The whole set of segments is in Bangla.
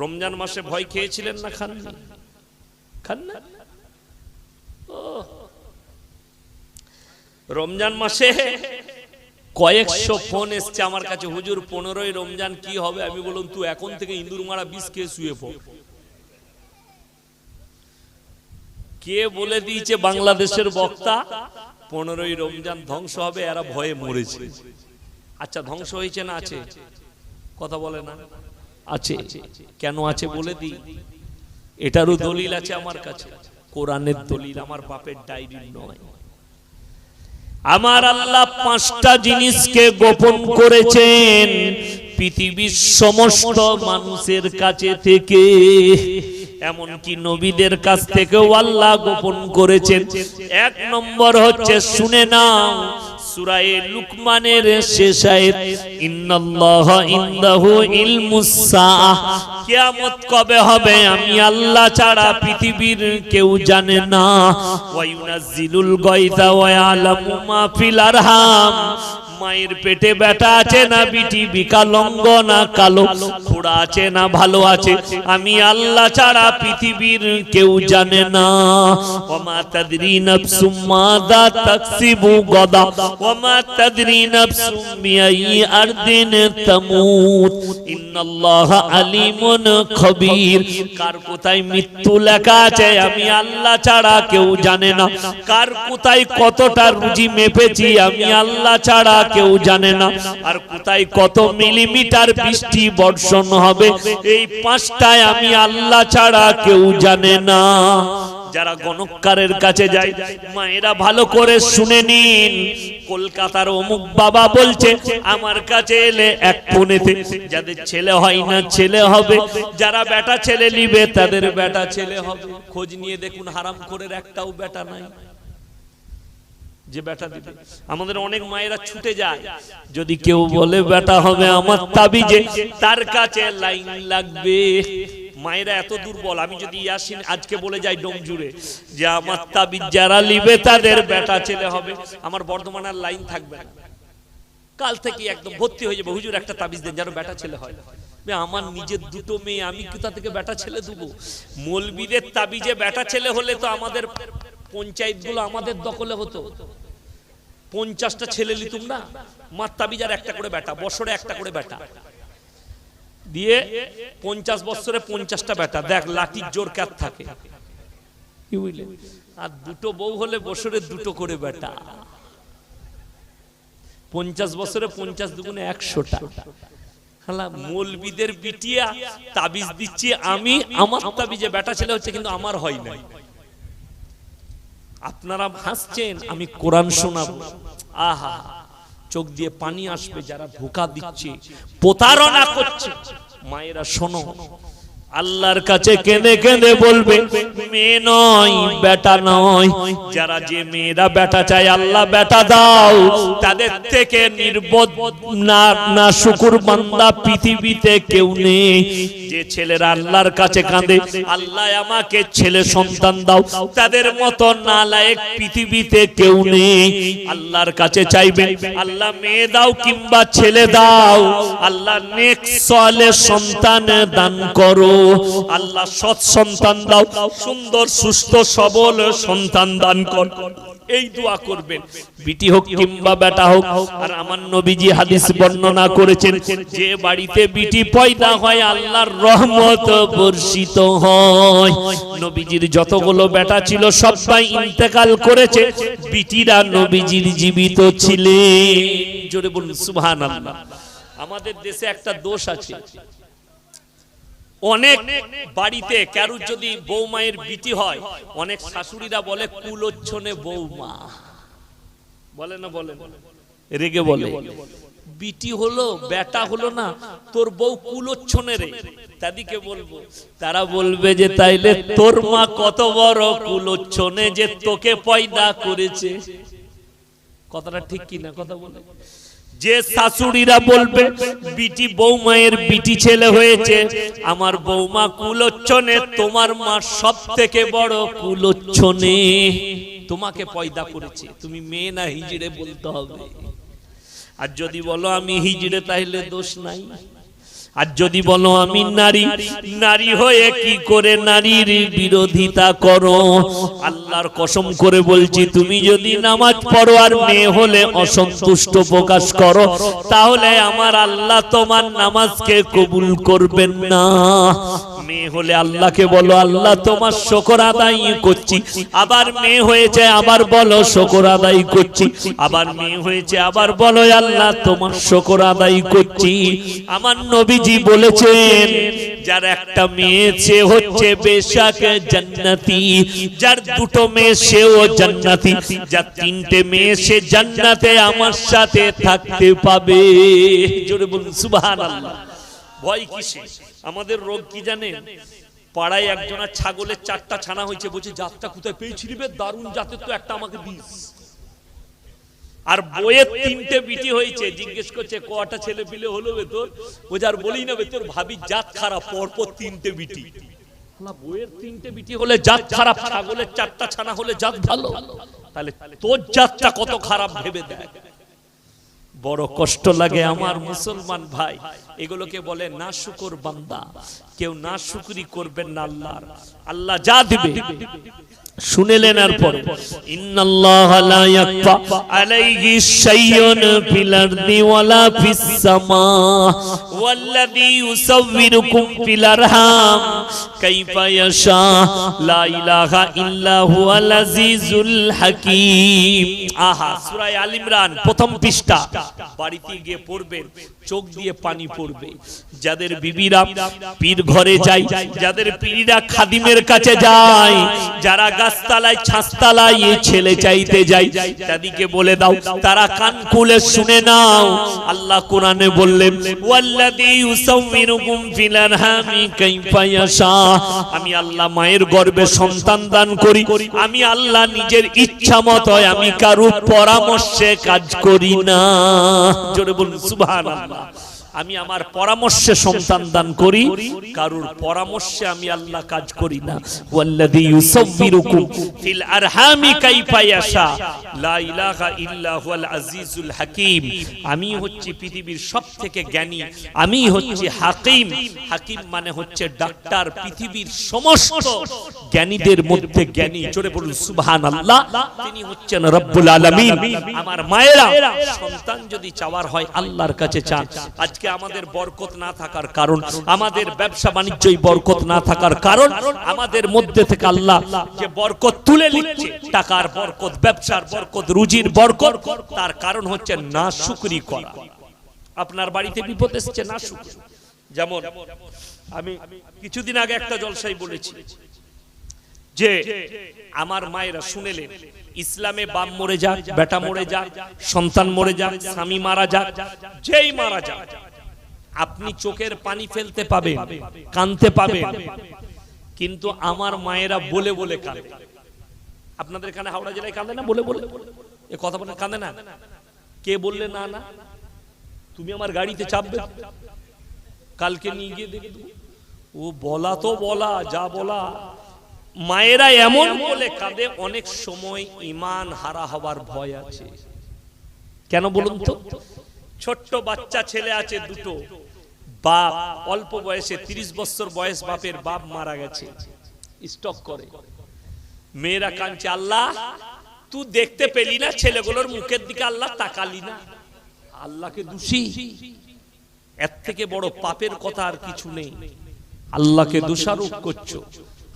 রমজান মাসে ভয় খেয়েছিলেন না খান না? রমজান মাসে কয়েকশো ফোন এসছে আমার কাছে, হুজুর, পনেরোই রমজান কি হবে? আমি বললাম, তুই এখন থেকে ইন্দুর মারা বিষ খেয়ে শুয়ে পড়। কে বলে দিয়েছে বাংলাদেশের বক্তা, পনেরোই রমজান ধ্বংস হবে, এরা ভয়ে মরেছে। আচ্ছা ধ্বংস হয়েছে না আছে? কথা বলে না? আছে? কেন আছে বলে দিই। এটারও দলিল আছে আমার কাছে। কোরআনের দলিল আমার বাপের ডায়েরি নয়। আমার আল্লাহ পাঁচটা জিনিসকে গোপন করেছেন। পৃথিবীর সমস্ত মানুষের কাছে থেকে। এমনকি নবীদের কাছ থেকেও আল্লাহ গোপন করেছেন। এক নম্বর হচ্ছে শুনে নাও সুরায়ে লুকমানের শেষ আয়াত, ইন্নাল্লাহ ইনদাহু ইলমুস সাআহ কিয়ামত কবে হবে আমি আল্লাহ ছাড়া পৃথিবীর কেউ জানে না। ওয়া ইউনাজ্জিলুল গায়থা ওয়া ইয়ালামু মা ফিল আরহাম মায়ের পেটে বেটা আছে না বিটি বিকালঙ্গ না কালো, খোড়া আছে না ভালো আছে, আমি আল্লাহ ছাড়া পৃথিবীর কেউ জানে না। ওমা তাদরি নাফসুম মাদা তাকসিবু গদা, ওমা তাদরি নাফসুম বিআই আরদিন তামুত। ইন্নাল্লাহ আলিমুন খবীর। কার কোথায় মৃত্যু লেখা আছে আমি আল্লাহ ছাড়া কেউ জানে না। কার কোথায় কতটা রুজি মেপেছি আমি আল্লাহ ছাড়া কেউ জানে না। আর কোথায় কত মিলিমিটার বৃষ্টি বর্ষণ হবে, এই পাঁচটায় আমি আল্লাহ ছাড়া কেউ জানে না। যারা গণকারের কাছে যায়, মায়েরা ভালো করে শুনে নিন। কলকাতার অমুক বাবা বলছে, আমার কাছে এলে এক ফোনেতে যাদের ছেলে হয় না ছেলে হবে। যারা বেটা ছেলে নিবে তাদের বেটা ছেলে হবে। খোঁজ নিয়ে দেখুন হারাম করে একটাও বেটা নাই। যে বেটা দিবে। আমাদের অনেক মায়েরা ছুটে যায়। যদি কেউ বলে বেটা হবে আমার তাবিজে, তার কাছে লাইন লাগবে। মায়েরা এত দুর্বল। আমি যদি ইয়াসিন আজকে বলে যাই ডোম জুড়ে, যে আমার তাবিজ যারা লিবে তাদের বেটা ছেলে হবে। আমার বর্ধমানের লাইন থাকবে না। কাল থেকে একদম ভর্তি হয়ে যাবে। হুজুর, একটা তাবিজ দেন, যেন বেটা ছেলে হয়। আমার নিজের দুটো মেয়ে, আমি কোথা থেকে বেটা ছেলে দেবো? মলবিদের তাবিজে বেটা ছেলে হলে তো আমাদের পঞ্চায়েতগুলো আমাদের দখলে হতো। পঞ্চাশটা ছেলে লিতুম না মার তাবিজার একটা করে বেটা বছরে একটা করে বেটা দিয়ে পঞ্চাশ বছরে পঞ্চাশটা বেটা দেখ লাঠির জোর কার থাকে? আর দুটো বউ হলে বছরে দুটো করে বেটা পঞ্চাশ বছরে পঞ্চাশ দুগুণে একশোটা। হালা মৌলবিদের বিটিয়া তাবিজ দিচ্ছি আমি আমার তাবিজে বেটা ছেলে হচ্ছে কিন্তু আমার হয় নাই। আপনারা হাসছেন আমি কোরআন শোনাবো। আহা, চোখ দিয়ে পানি আসবে, যারা ধোকা দিচ্ছে, প্রতারণা করছে। মায়েরা শোনো আল্লাহর কাছে কেঁদে কেঁদে বলবে, মেয়ে নয়, বেটা নয়। যারা যে মেয়েরা বেটা চায়, আল্লাহ বেটা দাও। তাদের থেকে নির্বোধ না না শুকুর বান্দা পৃথিবীতে কেউ নেই। যে ছেলেরা আল্লাহর কাছে কাঁদে, আল্লাহ আমাকে ছেলে সন্তান দাও। তাদের মতো নালায়েক পৃথিবীতে কেউ নেই। আল্লাহর কাছে চাইবে, আল্লাহ মেয়ে দাও কিংবা ছেলে দাও। আল্লাহ নেক সলে সন্তান দান করো। আল্লাহ সৎ সন্তান দাও, সুন্দর, সুস্থ, সবল সন্তান দান কর। এই দোয়া করবেন। বিটি হোক কিংবা বেটা হোক, আর আমার নবীজি হাদিস বর্ণনা করেছেন, যে বাড়িতে বিটি পয়দা হয়, আল্লাহর রহমত বর্ষিত হয়। নবীজির যতগুলো বেটা ছিল সবাই ইন্তেকাল করেছে, বিটিরা নবীজির জীবিত ছিলেন। জোরে বলুন, সুবহানাল্লাহ। আমাদের দেশে একটা দোষ আছে। অনেক বাড়িতে, কারুর যদি বৌমায়ের বিটি হয়, অনেক শাশুড়িরা বলে, কুলোচ্ছনে বৌমা। বলে না, বলে রেগে বলে। বিটি হলো, বেটা হলো না, তোর বউ কুলোচ্ছনে রে। তাদিকে বলব, তারা বলবে যে, তাইলে তোর মা কত বড় কুলোচ্ছনে যে তোকে পয়দা করেছে। কথাটা ঠিক কিনা, কথা বলে? যে শাশুড়িরা বলবে, বিটি বৌমায়ের বিটি ছেলে হয়েছে, আমার বৌমা কুলোচ্ছনে, তোমার মা সব থেকে বড় কুলোচ্ছনে। তোমাকে পয়দা করেছে, তুমি মেয়ে না হিজড়ে বলতে হবে। আর যদি বলো আমি হিজড়ে তাহলে দোষ নাই। আর যদি বলো আমি নারী নারী হয়ে কি করে নারীর বিরোধিতা করো? আল্লাহর কসম করে বলছি, তুমি যদি নামাজ পড়ো আর মেয়ে হলে অসন্তুষ্ট প্রকাশ করো, তাহলে আমার আল্লাহ তোমার নামাজকে কবুল করবেন না। মেয়ে হলে আল্লাহকে বলো, আল্লাহ তোমার শকর আদায় করছি। আবার মেয়ে হয়েছে, আবার বলো, শকর আদায় করছি। আবার মেয়ে হয়েছে, আবার বলো, আল্লাহ তোমার শকর আদায় করছি। আমার নবীজি বলেছেন, যার একটা মেয়ে সে হচ্ছে বেশাক জান্নাতি, যার দুটো মেয়ে সেও জান্নাতি, যার তিনটে মেয়ে সে জান্নাতে আমার সাথে থাকতে পাবে। জোরে বলুন, সুবহানাল্লাহ। ভয় কিসে? আমাদের রোগ কি জানেন? পাড়ায় একজনের ছাগলের চারটা ছানা হয়েছে, বলছে, জাতটা কোথায় পেয়েছিলি বে? দারুণ জাতের তো একটা আমাকে দিস। আর বইয়ের তিনটে বিটি হয়েছে, জিজ্ঞেস করছে, কটা ছেলে পিলে হলো বে তোর? ও যার বলি না বে ভাবি জাত খারাপ, পরপর তিনটে বিটি। বইয়ের তিনটে বিটি হলে জাত খারাপ, ছাগলের চারটা ছানা হলে জাত ভালো। তাহলে তোর জাতটা কত খারাপ ভেবে দেখ। বড় কষ্ট লাগে আমার মুসলমান ভাই। এগুলোকে বলে না শুকর বান্দা। কেউ না শুকরি করবেন না আল্লাহর। আল্লাহ যা দিবে। শুনেলেন আর পরে। ইন্নাল্লাহ লা ইয়াকফা আলাইহি শাইউন ফিল আরদি ফিস সামা। ওয়াল্লাযী ফিল আরহাম। কাইফা ইয়াশা। লা ইলাহা ইল্লা হুয়াল আজিজুল হাকীম। আহা সূরা ইমরান, প্রথম পৃষ্ঠা। বাড়িতে গিয়ে পড়বেন চোখ দিয়ে পানি পড়বে। যাদের বিবিরা পীর ঘরে যায়, যাদের পীররা খাদিমের কাছে যায়, যারা ছেলে চাইতে তাদেরকে বলে দাও, তারা কান খুলে শুনে নাও। আল্লাহ কোরআনে বললেন আমি আল্লাহ মায়ের গর্ভে সন্তান দান করি। আমি আল্লাহ নিজের ইচ্ছা মতো, আমি কারও পরামর্শে কাজ করি না। জোরে বলুন আমি আমার পরামর্শে সন্তান দান করি, কারুর পরামর্শে আমি আল্লাহ কাজ করি না। ওয়াল্লাযী ইউসাউবিরুকুম ফিল আরহামি কাইফা ইয়াশা। লা ইলাহা ইল্লা হুয়াল আজিজুল হাকীম। আমি হচ্ছি পৃথিবীর সবথেকে জ্ঞানী। আমি হচ্ছি হাকিম। হাকিম মানে হচ্ছে ডাক্তার, পৃথিবীর সমস্ত জ্ঞানীদের মধ্যে জ্ঞানী। জোরে বলুন, সুবহানাল্লাহ। তিনি হচ্ছেন রব্বুল আলামিন। আমার মায়েরা, সন্তান যদি চাওয়ার হয় আল্লাহর কাছে চান। আজকে আমাদের বরকত না থাকার কারণ, আমাদের ব্যবসা বাণিজ্যই বরকত না থাকার কারণ, আমাদের মধ্যে থেকে আল্লাহ যে বরকত তুলে নিচ্ছে, টাকার বরকত, ব্যবসার বরকত, রুজির বরকত, তার কারণ হচ্ছে না শুকরি করা। আপনার বাড়িতে বিপদ এসছে, না শুকরি। যেমন আমি কিছুদিন আগে একটা জলসাই বলেছি যে আমার মায়েরা শুনেলেন, ইসলামে বাপ মরে যাক, বেটা মরে যাক, সন্তান মরে যাক, স্বামী মারা যাক, যেই মারা যাক আপনি চোখের পানি ফেলতে পাবেন কানতে পাবেন। কিন্তু আমার মায়েরা বলে বলে কাঁদে। আপনাদের এখানে হাওড়া জেলায় কাঁদে না? বলে বলে। এ কথা বলে কাঁদে না? কে বললে না না? তুমি আমার গাড়িতে চাপবে? কালকে নিয়ে গিয়ে দেখে। ও বলা তো বলা যা বলা। মায়েরা এমন বলে কাঁদে অনেক সময় ইমান হারা হবার ভয় আছে। কেন বলুন তো? ছোট্ট বাচ্চা ছেলে আছে দুটো। বাপ অল্প বয়সে ৩০ বছর বয়স বাপের বাপ মারা গেছে। স্টক করে। মেয়েরা কাঁদছে, আল্লাহ তুই দেখতে পেলি না ছেলেগুলোর মুখের দিকে? আল্লাহ তাকালি না। আল্লাহকে দোষী। এর থেকে বড় পাপের কথা আর কিছু নেই। আল্লাহকে দোষারোপ করছ।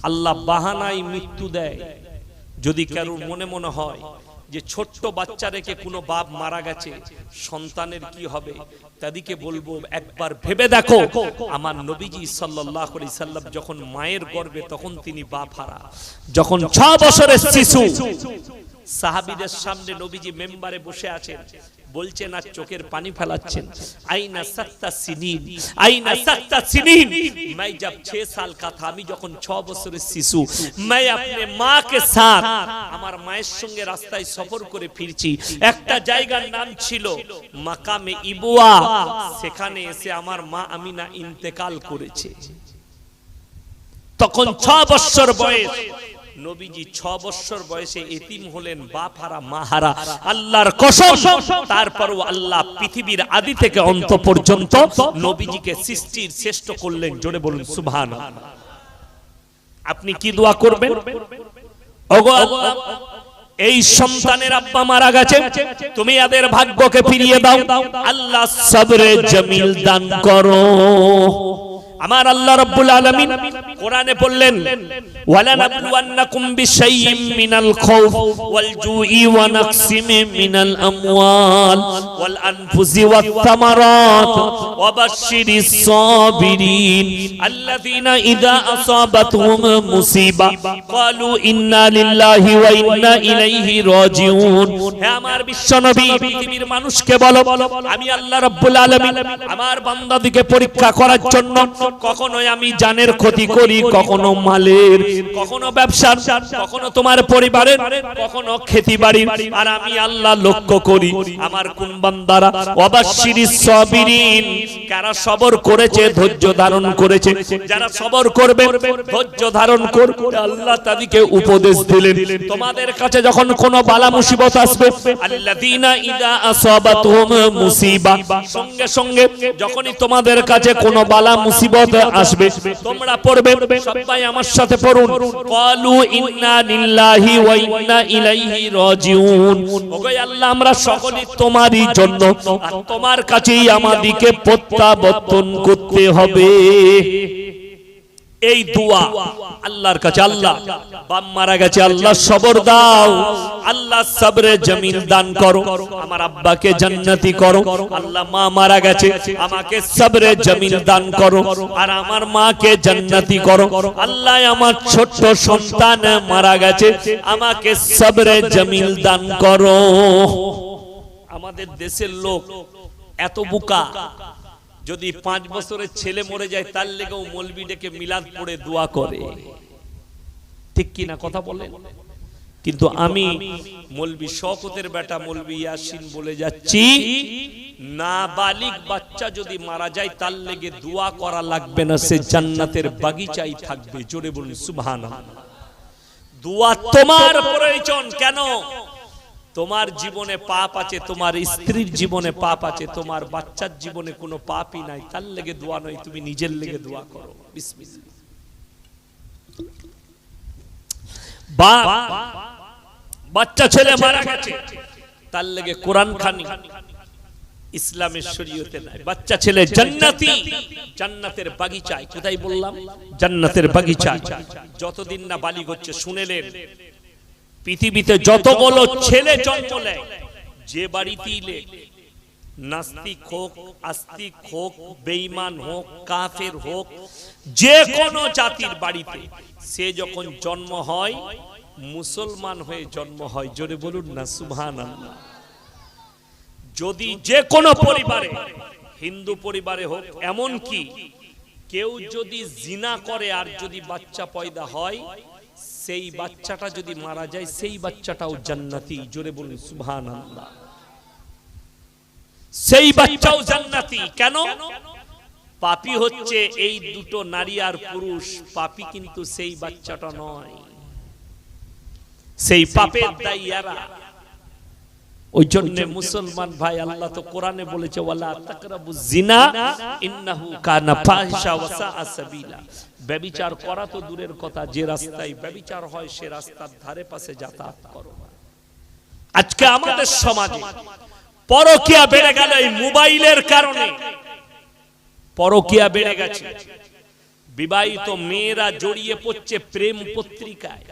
আল্লাহ বাহানায় মৃত্যু দেয়। যদি কারোর মনে মনে হয় যে ছোট্ট বাচ্চা রেখে কোনো বাপ মারা গেছে, সন্তানের কি হবে? তাদেরকে বলব, একবার ভেবে দেখো, আমার নবীজি আলাইহি সাল্লাম যখন মায়ের গর্বে তখন তিনি বাপ হারা। যখন ছ বছরের শিশু, সাহাবীদের সামনে নবীজি মেম্বারে বসে আছেন বলছেন আর চোখের পানি ফেলাচ্ছেন আইনা সাত্তা সিনিন আইনা সাত্তা সিনিন मैं जब 6 साल का था আমি যখন 6 বছরের শিশু मैं अपने मां के साथ আমার মায়ের সঙ্গে রাস্তায় সফর করে ফিরছি একটা জায়গার নাম ছিল মাকামে ইবুয়া সেখানে এসে আমার মা আমিনা ইন্তেকাল করেছে তখন 6 বছর বয়স নবীজি ছ বছর বয়সে এতিম হলেন বাপ হারা মা হারা আল্লাহর কসম। তারপরও আল্লাহ পৃথিবীর আদি থেকে অন্ত পর্যন্ত নবীজিকে সৃষ্টির শ্রেষ্ঠ করলেন, জোরে বলুন সুবহান আপনি কি দোয়া করবেন? এই সন্তানের আব্বা মারা গেছে, তুমি এদের ভাগ্যকে ফিরিয়ে দাও। আল্লাহ সবরে জমিল দান করো। আমার আল্লাহ রাব্বুল আলামিন কোরআনে বললেন ওয়ালা নাবলুওয়ান্নাকুম বিশাইইম মিনাল খাউফ ওয়াল জুই ওয়া নাকসিম মিনাল আমওয়াল ওয়াল ওয়াত ওয়া বাশশিরিস সাবিরিন আল্লাযীনা ইযা আসাবাতহুম মুসিবা ক্বালু ইন্না লিল্লাহি ওয়া ইন্না ইলাইহি রাজিউন হে আমার বিশ্বনবী, পৃথিবীর মানুষকে বলো, আমি আল্লাহ রাব্বুল আলামিন আমার বান্দাদিকে পরীক্ষা করার জন্য কখনোই আমি জানের ক্ষতি করি কখনো মালের কখনো ব্যবসার কখনো তোমার পরিবারের কখনো খেতি বাড়ির। আর আমি আল্লাহ লক্ষ্য করি আমার কোন বান্দারা অবাশিরিস সাবিরিন কারা সবর করেছে ধৈর্য ধারণ করেছে যারা সবর করবে ধৈর্য ধারণ করবে। আল্লাহ তাদেরকে উপদেশ দিলেন। তোমাদের কাছে যখন কোনো বালা মুসিবত আসবে আল্লাযীনা ইযা আসাবাতুহুম মুসিবা সঙ্গে সঙ্গে যখনই তোমাদের কাছে কোনো বালা মুসিবত আসবে। তোমরা পড়বে সবাই আমার সাথে পড়ুন। ক্বালু ইন্না লিল্লাহি ওয়া ইন্না ইলাইহি রাজিউন। ওগো আল্লাহ আমরা সকলেই তোমারই জন্য আর তোমার কাছেই আমাদেরকে প্রত্যাবর্তন করতে হবে। এই দোয়া আল্লাহর কাছে, আল্লাহ। বাম মারা গেছে, আল্লাহ সবর দাও। আল্লাহ সবরে জমিন দান করো। আমার আব্বাকে জান্নাতি করো। আল্লাহ মা মারা গেছে, আমাকে সবরে জমিন দান করো। আর আমার মাকে জান্নাতি করো। আল্লাহ আমার ছোট্ট সন্তান মারা গেছে, আমাকে সবরে জমিল দান করো। আমাদের দেশের লোক এত বোকা। যদি পাঁচ বছরের ছেলে মরে যায়, তার লেগেও মলবি ডেকে মিলাদ পড়ে দোয়া করে। ঠিক কি না কথা বলেন? কিন্তু আমি মলবি শকতের বেটা মলবি ইয়াসিন বলে যাচ্ছি না বালিক বাচ্চা যদি মারা যায়, তার লেগে দোয়া করা লাগবে না, সে জান্নাতের বাগিচাই থাকবে। জোরে বলুন, সুবহানাল্লাহ। দোয়া তোমার প্রয়োজন, কেন? তোমার জীবনে পাপ আছে, তোমার স্ত্রীর জীবনে পাপ আছে, তোমার বাচ্চার জীবনে কোনো পাপই নাই। তার লেগে দোয়া নয়, তুমি নিজের লেগে দোয়া করো। বাচ্চা ছেলে মারা গেছে, তার লেগে কোরআন খানি ইসলামের শরীয়তে নাই। বাচ্চা ছেলে জান্নাতি, জান্নাতের বাগিচায়। কোথায় বললাম? জান্নাতের বাগিচায়। যতদিন না বালি হচ্ছে শুনেলেন পৃথিবীতে যতগুলো ছেলে জন্ম যে বাড়িতে লে নাস্তিক হোক আস্তিক হোক বেঈমান হোক কাফের হোক যে কোনো জাতির বাড়িতে সে যখন জন্ম হয় মুসলমান হয়ে জন্ম হয়। জোরে বলুন না সুবহান যদি যে কোনো পরিবারে হিন্দু পরিবারে হোক এমন কি কেউ যদি জিনা করে আর যদি বাচ্চা পয়দা হয় সেই বাচ্চাটা যদি মারা যায়, সেই বাচ্চাটাও জান্নাতি। জোরে বলুন সুবহান সেই বাচ্চাও জান্নাতি। কেন? পাপি হচ্ছে এই দুটো নারী আর পুরুষ। পাপি কিন্তু সেই বাচ্চাটা নয়। সেই পাপের দায়ী ওই জন্য মুসলমান ভাই, আল্লাহ তো কোরআনে বলেছে, ওয়ালা তাকরাবু জিনা ইন্নাহু কানা ফাহিশা ওয়া সাআ সাবিলা। ব্যভিচার করা তো দূরের কথা, যে রাস্তায় ব্যভিচার হয়, সে রাস্তার ধারে পাশে যাতায়াত করো। আজকে আমাদের সমাজে পরকিয়া বেড়ে গেল এই মোবাইলের কারণে। পরকিয়া বেড়ে গেছে। বিবাহিত মেয়েরা জড়িয়ে পড়ছে প্রেম পত্রিকায়।